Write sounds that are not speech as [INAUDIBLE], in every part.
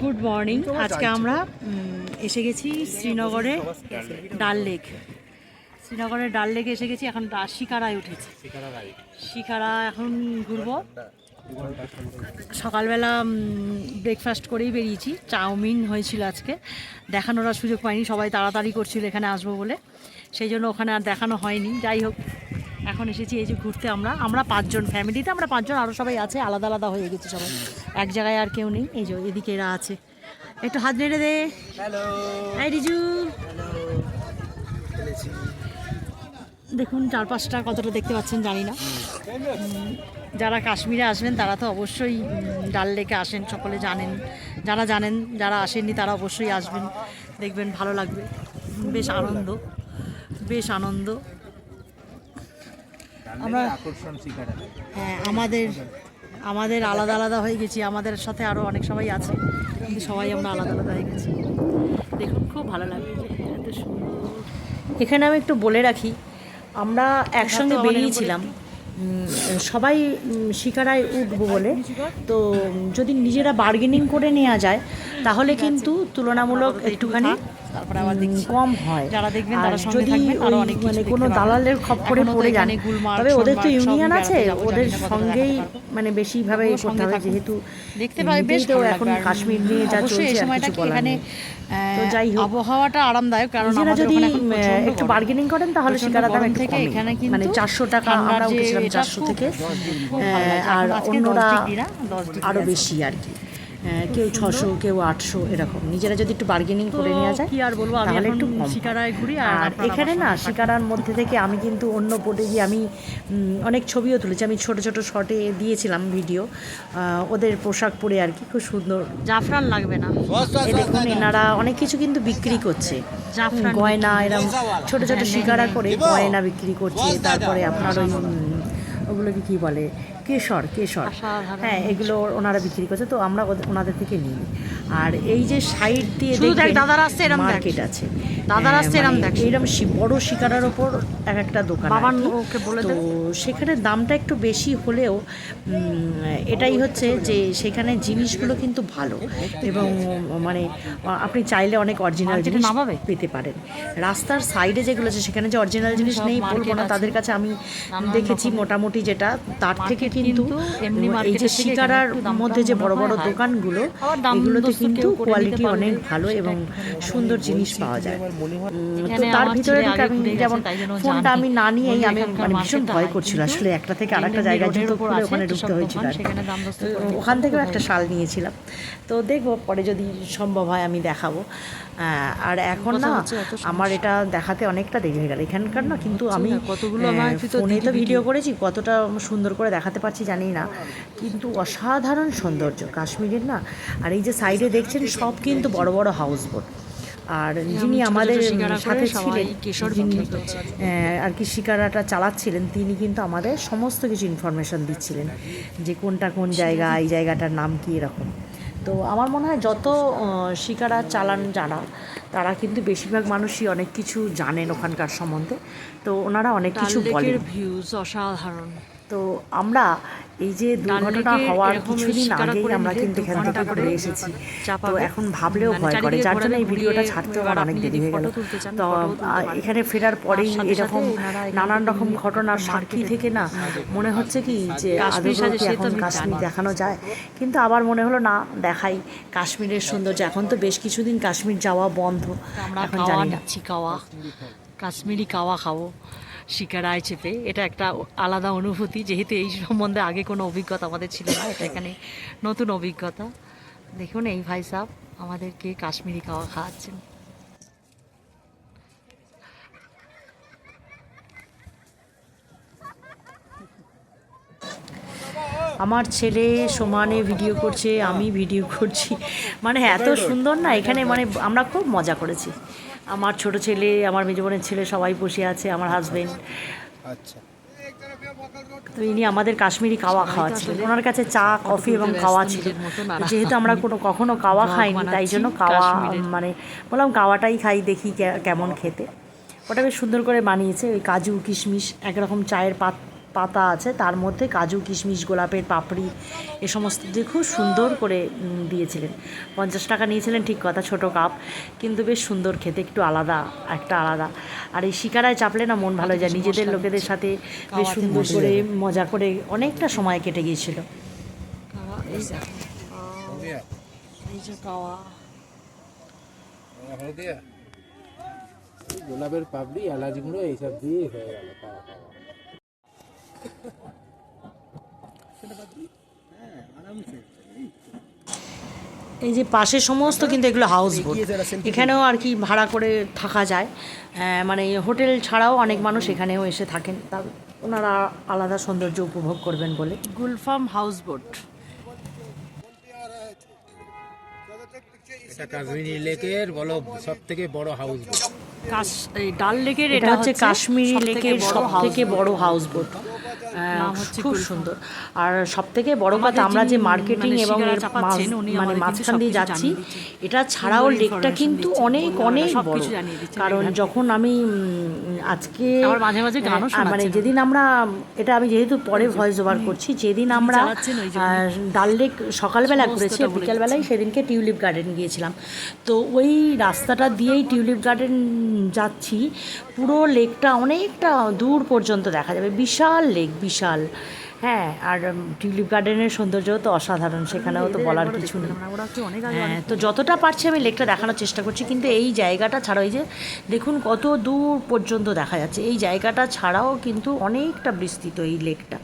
Good morning. আজকে আমরা এসে গেছি শ্রীনগরে ডাল লেক। শ্রীনগরের ডাল লেকে এসে গেছি এখন শিকারায় উঠেছি। শিকারা এখন ঘুরবো। সকালবেলা ব্রেকফাস্ট করেই বেরিয়েছি। চাউমিন হয়েছিল আজকে। দেখানোর আর সুযোগ পাইনি সবাই তাড়াতাড়ি করছিল এখানে আসব বলে। সেই জন্য ওখানে আর দেখানো হয়নি। যাই হোক এখন এসেছি এই যে ঘুরতে আমরা। আমরা পাঁচজন ফ্যামিলিতে আমরা পাঁচজন আরও সবাই আছে আলাদা আলাদা হয়ে গেছে সবাই। এক জায়গায় আর কেউ নেই। এই যে এদিকে এরা আছে। একটু হাত নেড়ে দে। এই রিজু। দেখুন চারপাশটা কতটা দেখতে পাচ্ছেন জানি না। যারা কাশ্মীরে আসবেন তারা তো অবশ্যই ডাল লেকে আসেন সকলে জানেন। যারা জানেন যারা আসেননি তারা অবশ্যই আসবেন। দেখবেন ভালো লাগবে। বেশ আনন্দ। বেশ আনন্দ। আমরা হ্যাঁ আমাদের আমাদের আলাদা আলাদা হয়ে গেছি আমাদের সাথে আরও অনেক সবাই আছে কিন্তু সবাই আমরা আলাদা আলাদা হয়ে গেছি। দেখুন খুব ভালো লাগে এত সুন্দর। এখানে আমি একটু বলে রাখি আমরা একসঙ্গে বেরিয়েছিলাম সবাই শিকারায় উঠবো বলে। তো যদি নিজেরা বার্গেনিং করে নেওয়া যায় তাহলে কিন্তু তুলনামূলক একটুখানি উম, কম হয়। যারা দেখবেন তারা সঙ্গে থাকবেন, আরও অনেক মানে কোনো দালালের খপ্পরে পড়ে যান তবে ওদের তো ইউনিয়ন আছে ওদের সঙ্গেই মানে বেশিভাবে করতে হবে যেহেতু দেখতে পাবে বেশ এখন কাশ্মীর নিয়ে যা চলছে সময়টা এখানে তো যাই হোক। আবহাওয়াটা আরামদায়ক কারণ আমাদের যদি একটু বার্গেনিং করেন তাহলে শিকারা দাম একটু থেকে কমে। এখানে কিন্তু মানে চারশো টাকা আমরা উঠেছিলাম চারশো থেকে। আর অন্যরা আরও বেশি আর কি। কেউ ছশো কেউ আটশো এরকম। নিজেরা যদি একটু বার্গেনিং করে নেওয়া যায় কি আর বলব তাহলে একটু শিকারায় ঘুরি আর এখানে না শিকারার মধ্যে থেকে আমি কিন্তু অন্য বোটে গিয়ে আমি অনেক ছবিও তুলেছি। আমি ছোট ছোট শটে দিয়েছিলাম ভিডিও ওদের পোশাক পরে আর কি খুব সুন্দর। জাফরান লাগবে না। এই দেখুন এনারা অনেক কিছু কিন্তু বিক্রি করছে। গয়না এরকম ছোট ছোট হ্যাঁ, শিকারা করে গয়না বিক্রি করছে তারপরে আপনার ওই ওগুলোকে কি বলে? কেশর কেশর। হ্যাঁ এগুলো ওনারা বিক্রি করছে তো আমরা ওনাদের থেকে নিই। আর এই যে সাইড দিয়ে দাদারা আসছে দেখ। মার্কেট আছে। দাদারা হ্যাঁ, আসছে এরম মানে দেখ। এইরকম শি- বড় শিকারার ওপর এক একটা দোকান ওকে বলে তো সেখানে দামটা একটু বেশি হলেও এটাই হচ্ছে যে সেখানে জিনিসগুলো কিন্তু ভালো। এবং মানে আপনি চাইলে অনেক অরিজিনাল জিনিস? পেতে পারেন। রাস্তার সাইডে যেগুলো আছে সেখানে যে অরিজিনাল জিনিস নেই বলব না তাদের কাছে আমি দেখেছি মোটামুটি যেটা তার থেকে কিন্তু এই যে শিকারার মধ্যে যে বড় বড় দোকানগুলো এগুলোতে কিন্তু করে কোয়ালিটি অনেক ভালো এবং সুন্দর জিনিস পাওয়া যায়। মনে তো তার ভিতরে যেমন ফোনটা আমি না নিয়েই আমি মানে ভীষণ ভয় করছিল। আসলে একটা থেকে আরেকটা জায়গায় জুতো আছে, ওখানে ঢুকতে হয়েছিল করে ওখান থেকেও একটা শাল নিয়েছিলাম। তো দেখব পরে যদি সম্ভব হয় আমি দেখাবো। আর এখন না। আমার এটা দেখাতে অনেকটা দেরি হয়ে গেল। এখানকার না কিন্তু আমি ফোনে তো ভিডিও করেছি কতটা সুন্দর করে দেখাতে পারছি জানি না। কিন্তু অসাধারণ সৌন্দর্য কাশ্মীরের না? আর এই যে সাইডে দেখছেন সব কিন্তু বড় বড় হাউস বোট আর যিনি ছোট ছোট আমাদের সাথে ছিলেন যিনি আর কি শিকারাটা চালাচ্ছিলেন তিনি কিন্তু আমাদের সমস্ত কিছু ইনফরমেশন দিচ্ছিলেন। যে কোনটা কোন জায়গা এই জায়গাটার নাম কি এরকম। তো আমার মনে হয় যত শিকারা চালান যারা তারা কিন্তু বেশিরভাগ মানুষই অনেক কিছু জানেন ওখানকার সম্বন্ধে। তো ওনারা অনেক কিছু বলেন। ভিউজ অসাধারণ। তো আমরা এই যে দুর্ঘটনা হওয়ার কিছুদিন আগেই আমরা কিন্তু এখান থেকে ঘুরে এসেছি। তো এখন ভাবলেও মানে ভয় করে যার জন্য এই ভিডিওটা ছাড়তে আমার অনেক দেরি হয়ে গেল। তো। এখানে ফেরার পরেই এরকম নানান রকম ঘটনার সাক্ষী থেকে না মনে হচ্ছে কি যে কাশ্মীর আদৌ সাজে কি সে তো এখন কাশ্মীর দেখানো যায়? কিন্তু আবার মনে হলো না দেখাই কাশ্মীরের সৌন্দর্য। এখন তো বেশ কিছুদিন কাশ্মীর যাওয়া বন্ধ। এখন জানি না। কাওয়া কাশ্মীরি কাওয়া খাব। শিকারায় চেপে এটা একটা আলাদা অনুভূতি, যেহেতু এই সম্বন্ধে আগে কোনো অভিজ্ঞতা আমাদের ছিল না, এটা এখানে নতুন অভিজ্ঞতা। দেখুন এই ভাই সাহ আমাদেরকে কাশ্মীরি খাওয়া খাওয়াচ্ছেন। আমার ছেলে সমানে ভিডিও করছে, আমি ভিডিও করছি। মানে এত সুন্দর না, এখানে মানে আমরা খুব মজা করেছি। আমার ছোট ছেলে আমার মেজ বোনের ছেলে সবাই বসে আছে আমার হাজবেন্ড আচ্ছা। তো ইনি আমাদের কাশ্মীরি কাওয়া খাওয়াচ্ছিলেন। ওনার কাছে চা কফি এবং কাওয়া ছিল। যেহেতু আমরা কোনো কখনো কাওয়া খাইনি তাই জন্য কাওয়া মানে বললাম কাওয়াটাই খাই দেখি কেমন খেতে। ওটা বেশ সুন্দর করে বানিয়েছে ওই কাজু কিশমিশ একরকম চায়ের পাত পাতা আছে তার মধ্যে কাজু কিশমিশ গোলাপের পাপড়ি এ সমস্ত দিয়ে খুব সুন্দর করে দিয়েছিলেন। পঞ্চাশ টাকা নিয়েছিলেন ঠিক কথা ছোট কাপ কিন্তু বেশ সুন্দর খেতে একটু আলাদা একটা আলাদা। আর এই শিকারায় চাপলে না মন ভালো যায় নিজেদের লোকেদের সাথে বেশ সুন্দর করে মজা করে অনেকটা সময় কেটে গিয়েছিল। কাওয়া এই যে এই যে কাওয়া হলদিয়া। গোলাপের পাপড়ি এলাচ গুঁড়ো এইসব দিয়ে হয়ে গেল এই যে পাশে সমস্ত কিন্তু এগুলো হাউস বোট এখানেও আর কি ভাড়া করে থাকা যায়। মানে হোটেল ছাড়াও অনেক মানুষ এখানেও এসে থাকেন। তা ওনারা আলাদা সৌন্দর্য উপভোগ করবেন বলে। গুলফাম হাউস বোট কাশ্মীরি লেকের বলো সব থেকে বড় হাউস বোট ডাল লেকের এটা হচ্ছে কাশ্মীরি লেকের সব থেকে বড় হাউস বোট খুব সুন্দর। আর সব থেকে বড় কথা আমরা যে মার্কেটিং এবং মানে মাঝখান দিয়ে যাচ্ছি এটা ছাড়াও লেকটা কিন্তু অনেক অনেক বড়। কারণ যখন আমি আজকে আবার মাঝে মাঝে গানও মানে যেদিন আমরা এটা আমি যেহেতু পরে ভয়েস ওভার করছি যেদিন আমরা ডাল লেক সকালবেলা ঘুরেছি বিকালবেলায় সেদিনকে টিউলিপ গার্ডেন গিয়েছিলাম। তো ওই রাস্তাটা দিয়েই টিউলিপ গার্ডেন যাচ্ছি পুরো লেকটা অনেকটা দূর পর্যন্ত দেখা যাবে। বিশাল লেক বিশাল। হ্যাঁ আর টিউলিপ গার্ডেনের সৌন্দর্য তো অসাধারণ, সেখানেও তো বলার কিছু নেই। হ্যাঁ তো যতটা পারছি আমি লেকটা দেখানোর চেষ্টা করছি, কিন্তু এই জায়গাটা ছাড়া এই যে, দেখুন কত দূর পর্যন্ত দেখা যাচ্ছে। এই জায়গাটা ছাড়াও কিন্তু অনেকটা বিস্তৃত এই লেকটা।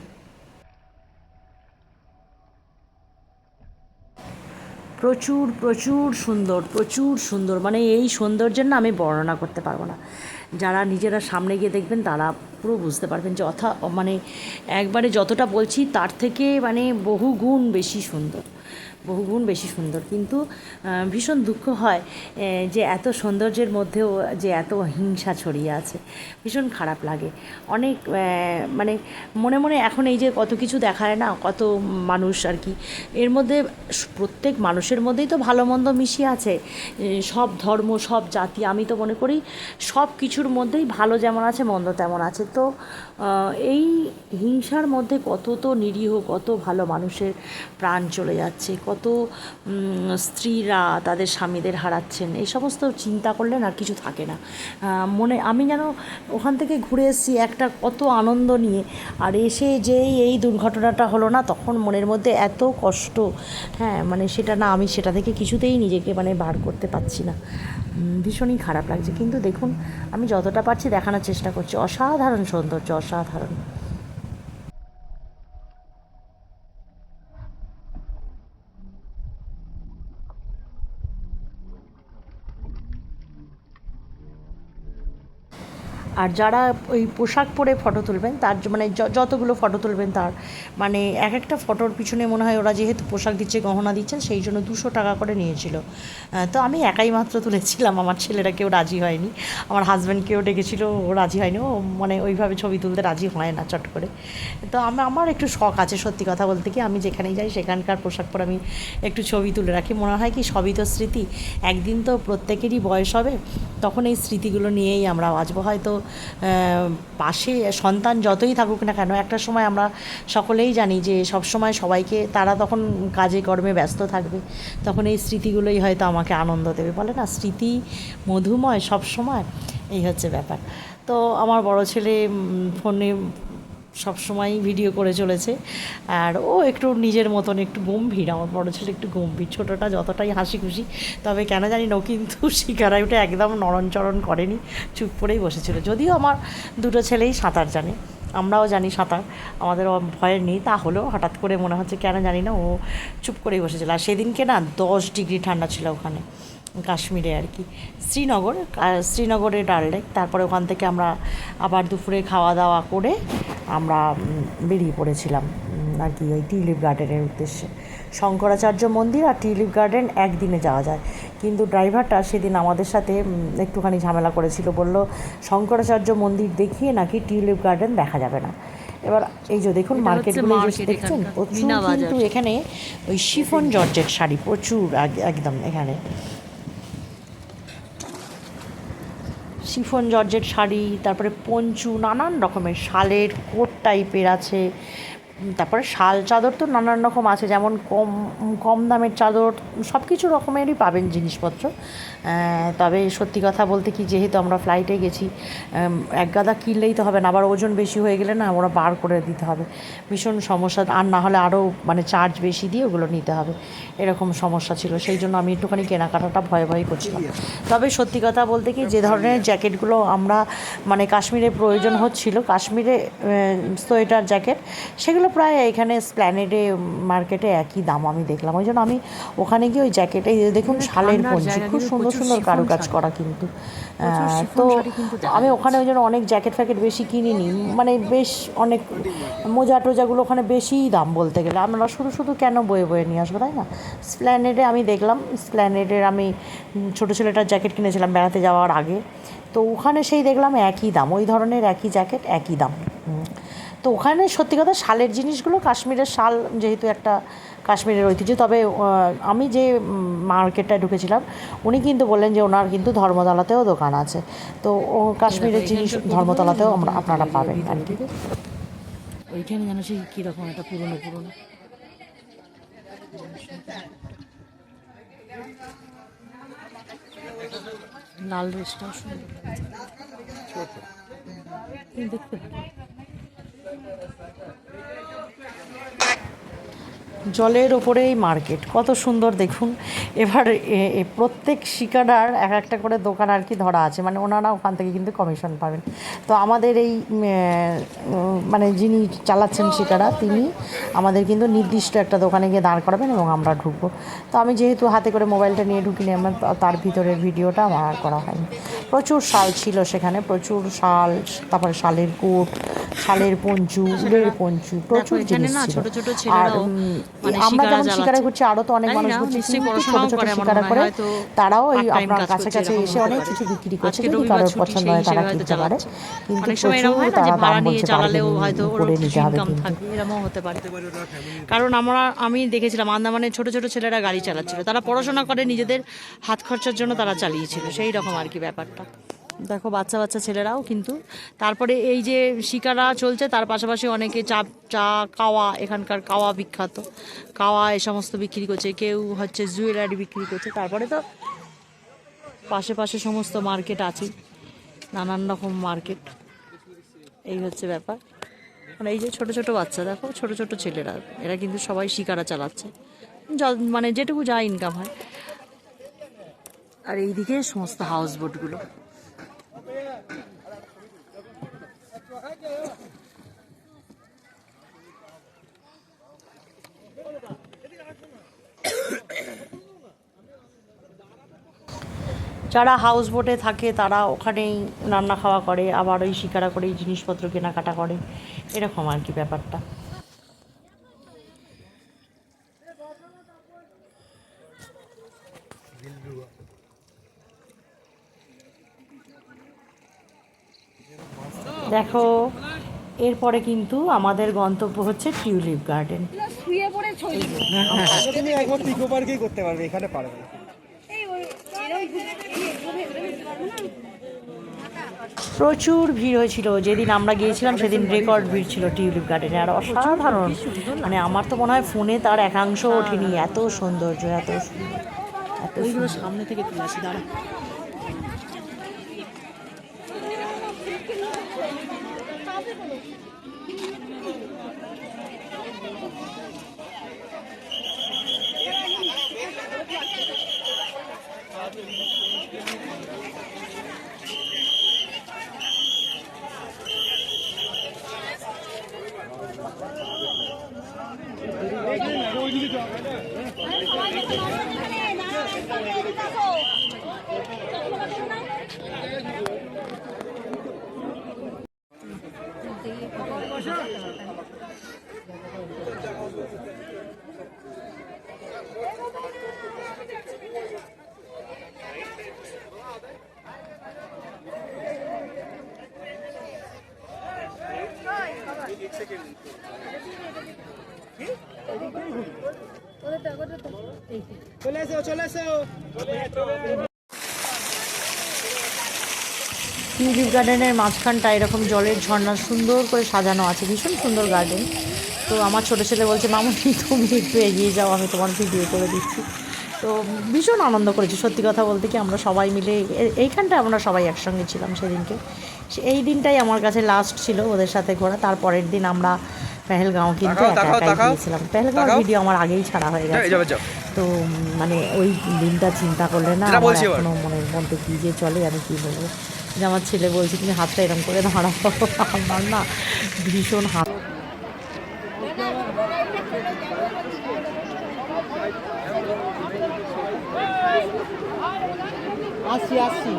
প্রচুর প্রচুর সুন্দর প্রচুর সুন্দর। মানে এই সৌন্দর্যের না আমি বর্ণনা করতে পারব না। যারা নিজেরা সামনে গিয়ে দেখবেন, তারা পুরো বুঝতে পারবেন যে অথা মানে একবারে যতটা বলছি, তার থেকে মানে বহু গুণ বেশি সুন্দর। বহুগুণ বেশি সুন্দর। কিন্তু ভীষণ দুঃখ হয় যে এত সৌন্দর্যের মধ্যেও যে এত হিংসা ছড়িয়ে আছে। ভীষণ খারাপ লাগে। অনেক মানে মনে মনে এখন এই যে কত কিছু দেখায় না, কত মানুষ আর কি, এর মধ্যে প্রত্যেক মানুষের মধ্যেই তো ভালো মন্দ মিশিয়ে আছে। সব ধর্ম, সব জাতি, আমি তো মনে করি সব কিছুর মধ্যেই ভালো যেমন আছে, মন্দ তেমন আছে। তো এই হিংসার মধ্যে কত তো নিরীহ, কত ভালো মানুষের প্রাণ চলে যাচ্ছে, কত উম, স্ত্রীরা তাদের স্বামীদের হারাচ্ছেন এই সমস্ত চিন্তা করলে না আর কিছু থাকে না। মনে আমি যেন ওখান থেকে ঘুরে এসেছি একটা কত আনন্দ নিয়ে আর এসে যেই এই দুর্ঘটনাটা হলো না তখন মনের মধ্যে এত কষ্ট। হ্যাঁ মানে সেটা না আমি সেটা থেকে কিছুতেই নিজেকে মানে বার করতে পারছি না। ভীষণই খারাপ লাগছে। কিন্তু দেখুন আমি যতটা পারছি দেখানোর চেষ্টা করছি। অসাধারণ সৌন্দর্য অসাধারণ। আর যারা ওই পোশাক পরে ফটো তুলবেন, তার মানে যতগুলো ফটো তুলবেন তার মানে এক একটা ফটোর পিছনে মনে হয় ওরা যেহেতু পোশাক দিচ্ছে, গহনা দিচ্ছেন, সেই জন্য দুশো টাকা করে নিয়েছিল। তো আমি একাই মাত্র তুলেছিলাম, আমার ছেলেরা কেউ রাজি হয়নি। আমার হাজব্যান্ডকেও ডেকেছিল, ও রাজি হয়নি। ও মানে ওইভাবে ছবি তুলতে রাজি হয় না চট করে। তো আমি, আমার একটু শখ আছে সত্যি কথা বলতে কি, আমি যেখানেই যাই সেখানকার পোশাক পরে আমি একটু ছবি তুলে রাখি। মনে হয় কি, সবই তো স্মৃতি। একদিন তো প্রত্যেকেরই বয়স হবে, তখন এই স্মৃতিগুলো নিয়েই আমরা বাঁচবো হয়তো পাশে সন্তান যতই থাকুক না কেন, একটা সময় আমরা সকলেই জানি যে সব সময় সবাইকে, তারা তখন কাজে, কর্মে ব্যস্ত থাকবে। তখন এই স্মৃতিগুলোই হয়তো আমাকে আনন্দ দেবে। বলে না, স্মৃতি মধুময় সব সময়, এই হচ্ছে ব্যাপার। তো আমার বড় ছেলে ফোনে সব সময় ভিডিও করে চলেছে। আর ও একটু নিজের মতন একটু গম্ভীর, আমার বড় ছেলে একটু গম্ভীর। ছোটোটা যতটাই হাসি খুশি তবে কেন জানি না কিন্তু [LAUGHS] শিকারায় উঠে একদম নরণচরণ করেনি, চুপ করেই বসেছিল। যদিও আমার দুটো ছেলেই সাঁতার জানে, আমরাও জানি সাঁতার আমাদের ভয়ের নেই। তাহলেও হঠাৎ করে মনে হচ্ছে কেন জানি না ও চুপ করেই বসেছিল। আর সেদিনকে না দশ ডিগ্রি ঠান্ডা ছিল ওখানে, কাশ্মীরে আর কি। শ্রীনগর শ্রীনগরে ডাল লেক। তারপরে ওখান থেকে আমরা আবার দুপুরে খাওয়া দাওয়া করে আমরা বেরিয়ে পড়েছিলাম আর কি ওই টিউলিপ গার্ডেনের উদ্দেশ্যে। শঙ্করাচার্য মন্দির আর টিউলিপ গার্ডেন একদিনে যাওয়া যায়। কিন্তু ড্রাইভারটা সেদিন আমাদের সাথে একটুখানি ঝামেলা করেছিল বলল শঙ্করাচার্য মন্দির দেখিয়ে নাকি টিউলিপ গার্ডেন দেখা যাবে না। এবার এই যে দেখুন মার্কেটগুলো দেখছেন প্রচুর কিন্তু এখানে ওই শিফন জর্জেট শাড়ি প্রচুর এক- একদম এখানে। শিফন জর্জের শাড়ি তারপরে পঞ্চু নানান রকমের শালের কোট টাইপের আছে। তারপরে শাল চাদর তো নানান রকম আছে, যেমন কম কম দামের চাদর, সব কিছু রকমেরই পাবেন জিনিসপত্র। তবে সত্যি কথা বলতে কি, যেহেতু আমরা ফ্লাইটে গেছি এক গাদা কিনলেই তো হবে না, আবার ওজন বেশি হয়ে গেলে না ওরা বার করে দিতে হবে। ভীষণ সমস্যা, আর না হলে আরও মানে চার্জ বেশি দিয়ে ওগুলো নিতে হবে। এরকম সমস্যা ছিল, সেই জন্য আমি একটুখানি কেনাকাটাটা ভয় ভয় করছিলাম। তবে সত্যি কথা বলতে কি, যে ধরনের জ্যাকেটগুলো আমরা মানে কাশ্মীরে প্রয়োজন হচ্ছিল, কাশ্মীরে সোয়েটার জ্যাকেট সেগুলো প্রায় এখানে স্প্ল্যানেডে মার্কেটে একই দাম আমি দেখলাম। ওই জন্য আমি ওখানে গিয়ে ওই জ্যাকেটে দেখুন শালের পঞ্চি খুব সুন্দর সুন্দর কারুকাজ করা কিন্তু। শিফন তো আমি ওখানে ওই জন্য অনেক জ্যাকেট ফ্যাকেট বেশি কিনিনি। মানে বেশ অনেক মোজা টোজাগুলো ওখানে বেশিই দাম বলতে গেলে। আমরা শুধু শুধু কেন বয়ে বয়ে নিয়ে আসব তাই না? স্প্ল্যানেডে আমি দেখলাম স্প্ল্যানেডের আমি ছোটো ছেলেটার জ্যাকেট কিনেছিলাম বেড়াতে যাওয়ার আগে। তো ওখানে সেই দেখলাম একই দাম ওই ধরনের একই জ্যাকেট একই দাম। তো ওখানে সত্যি কথা শালের জিনিসগুলো কাশ্মীরের শাল যেহেতু একটা কাশ্মীরের ঐতিহ্য তবে আমি যে মার্কেটটায় ঢুকেছিলাম উনি কিন্তু বললেন যে ওনার কিন্তু ধর্মতলাতেও দোকান আছে। তো ও কাশ্মীরের জিনিস ধর্মতলাতেও আমরা আপনারা পাবেন আর কি। ওইখানে যেন সেই কীরকম একটা পুরনো পুরনো। লাল ড্রেসটাও সুন্দর। দেখতে ভালো। জলের ওপরেই মার্কেট, কত সুন্দর দেখুন। এবার প্রত্যেক শিকারার এক একটা করে দোকান আর কি ধরা আছে মানে ওনারা ওখান থেকে কিন্তু কমিশন পাবেন। তো আমাদের এই মানে যিনি চালাচ্ছেন শিকারা, তিনি আমাদের কিন্তু নির্দিষ্ট একটা দোকানে গিয়ে দাঁড় করাবেন এবং আমরা ঢুকবো। তো আমি যেহেতু হাতে করে মোবাইলটা নিয়ে ঢুকিনি, আমার তার ভিতরের ভিডিওটা আমার করা হয়নি। প্রচুর শাল ছিল সেখানে, প্রচুর শাল, তারপরে শালের কোট শালের পঞ্চু উলের পঞ্চু প্রচুর জিনিস ছিল। ছোট ছোট আর মানে আমরা যেমন। শিকারা করছি আরও তো অনেক মানুষ করছে কিন্তু ছোট ছোট আমার শিকারা করে। তারাও time আপনার কাজ কাছে কাছে এসে অনেক কিছু বিক্রি করছে যদি কারোর পছন্দ হয় তারা কিনতে পারে। কিন্তু প্রচুর তারা দাম নিয়ে বলছে চালালেও হয়তো করে নিতে হবে কারণ আমরা আমি দেখেছিলাম আন্দামানে ছোট ছোট ছেলেরা গাড়ি চালাচ্ছিল। তারা পড়াশোনা করে নিজেদের হাত খরচার জন্য তারা চালিয়েছিল সেই রকম আর কি ব্যাপারটা। দেখো, বাচ্চা বাচ্চা ছেলেরাও কিন্তু। তারপরে এই যে শিকারা চলছে, তার পাশাপাশি অনেকে চা চা কাওয়া, এখানকার কাওয়া বিখ্যাত। কাওয়া এ সমস্ত বিক্রি করছে, কেউ হচ্ছে জুয়েলারি বিক্রি করছে। তারপরে তো পাশে পাশে সমস্ত মার্কেট আছে, নানান রকম মার্কেট। এই হচ্ছে ব্যাপার। মানে এই যে ছোট ছোট বাচ্চা, দেখো, ছোট ছোট ছেলেরা, এরা কিন্তু সবাই শিকারা চালাচ্ছে। মানে যেটুকু যা ইনকাম হয়। আর এইদিকে সমস্ত হাউস বোটগুলো যারা হাউস বোটে থাকে, তারা ওখানেই রান্না খাওয়া করে, আবার ওই শিকারা করেই জিনিসপত্র কেনাকাটা করে। এরকম আর কি ব্যাপারটা। দেখো এরপরে কিন্তু আমাদের গন্তব্য হচ্ছে টিউলিপ গার্ডেন। তুমি একবার পিকো পার্কেই করতে পারবে এখানে পারবে প্রচুর ভিড় হয়েছিল। যেদিন আমরা গিয়েছিলাম সেদিন রেকর্ড ভিড় ছিল টিউলিপ গার্ডেনে। আর অসাধারণ। মানে আমার তো মনে হয় ফোনে তার একাংশ ওঠেনি। এত সৌন্দর্য এত সুন্দর এত সামনে থেকে তুলে আসি দাঁড়া চলে এসো চলে এসো টিউলিপ গার্ডেনের মাঝখানটা এরকম জলের ঝর্ণা সুন্দর করে সাজানো আছে, ভীষণ সুন্দর গার্ডেন তো আমার ছোটো ছেলে বলছে মামুনি তুমি একটু এগিয়ে যাও, আমি তোমার ভিডিও করে দিচ্ছি। তো ভীষণ আনন্দ করেছি, সত্যি কথা বলতে কি আমরা সবাই মিলে এইখানটা আমরা সবাই একসঙ্গে ছিলাম সেদিনকে। এই দিনটাই আমার কাছে লাস্ট ছিল ওদের সাথে ঘোরা, তারপরের দিন আমরা পেহেলগাঁও কিন্তু একা একাই গিয়েছিলাম পেহেলগাঁও। ভিডিও আমার আগেই ছাড়া হয়ে গেছে। তো মানে ওই দিনটা চিন্তা করলে না আমার এখনও মনের মধ্যে কি যে চলে আমি কি বলব? যে আমার ছেলে বলছে তুমি হাতটা এরকম করে দাঁড়াও। আমার না ভীষণ হাত আসছি আসছি।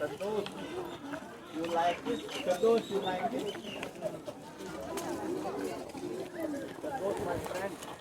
Kadosh, you like this? Kadosh, you like this? Both my friends.